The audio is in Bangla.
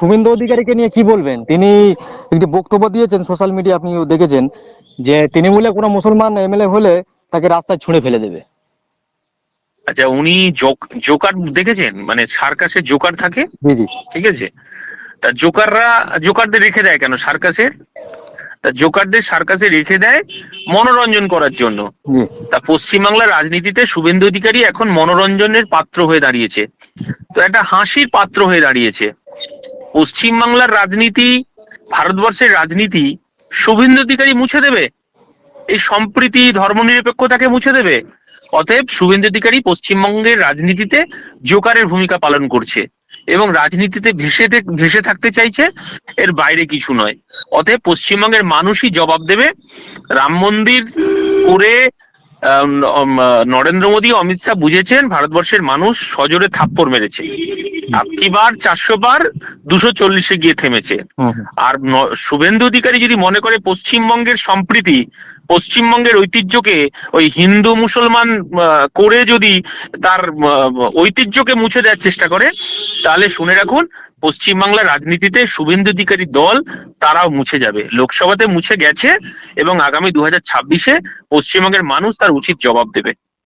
শুভেন্দু অধিকারীকে নিয়ে কি বলবেন? তিনি একটি বক্তব্য দিয়েছেন সোশ্যাল মিডিয়া আপনি দেখেছেন যে তিনি বলে কোনো মুসলমান এমএলএ হলে তাকে রাস্তায় ছুঁড়ে ফেলে দেবে। আচ্ছা উনি জোক- জোকার দেখেছেন? মানে সার্কাসে জোকার থাকে? জি ঠিক আছে। তা জোকাররা জোকারদের রেখে দেয় কেন সার্কাসের তা জোকারদের সার্কাসে রেখে দেয় মনোরঞ্জন করার জন্য। তা পশ্চিমবাংলার রাজনীতিতে শুভেন্দু অধিকারী এখন মনোরঞ্জনের পাত্র হয়ে দাঁড়িয়েছে। তো একটা হাসির পাত্র হয়ে দাঁড়িয়েছে। পশ্চিমবাংলার রাজনীতি, ভারতবর্ষের রাজনীতি শুভেন্দু অধিকারী মুছে দেবে? এই সম্প্রীতি, ধর্মনিরপেক্ষতাকে মুছে দেবে? অতএব শুভেন্দু অধিকারী পশ্চিমবঙ্গের রাজনীতিতে জোকারের ভূমিকা পালন করছে এবং রাজনীতিতে ভেসে ভেসে থাকতে চাইছে, এর বাইরে কিছু নয়। অতএব পশ্চিমবঙ্গের মানুষই জবাব দেবে, রাম মন্দির করে নরেন্দ্র মোদী অমিত শাহ বুঝেছেন ভারতবর্ষের মানুষ সজোরে থাপ্পড় মেরেছে আপকি বার চারশো বার দুশো চল্লিশে গিয়ে থেমেছে। আর শুভেন্দু অধিকারী যদি মনে করে পশ্চিমবঙ্গের সম্প্রীতি পশ্চিমবঙ্গের ঐতিহ্যকে ওই হিন্দু মুসলমান করে যদি তার ঐতিহ্যকে মুছে দেওয়ার চেষ্টা করে তাহলে শুনে রাখুন পশ্চিমবাংলার রাজনীতিতে শুভেন্দু অধিকারী দল তারাও মুছে যাবে। লোকসভাতে মুছে গেছে এবং আগামী দু হাজার ছাব্বিশে পশ্চিমবঙ্গের মানুষ তার উচিত জবাব দেবে।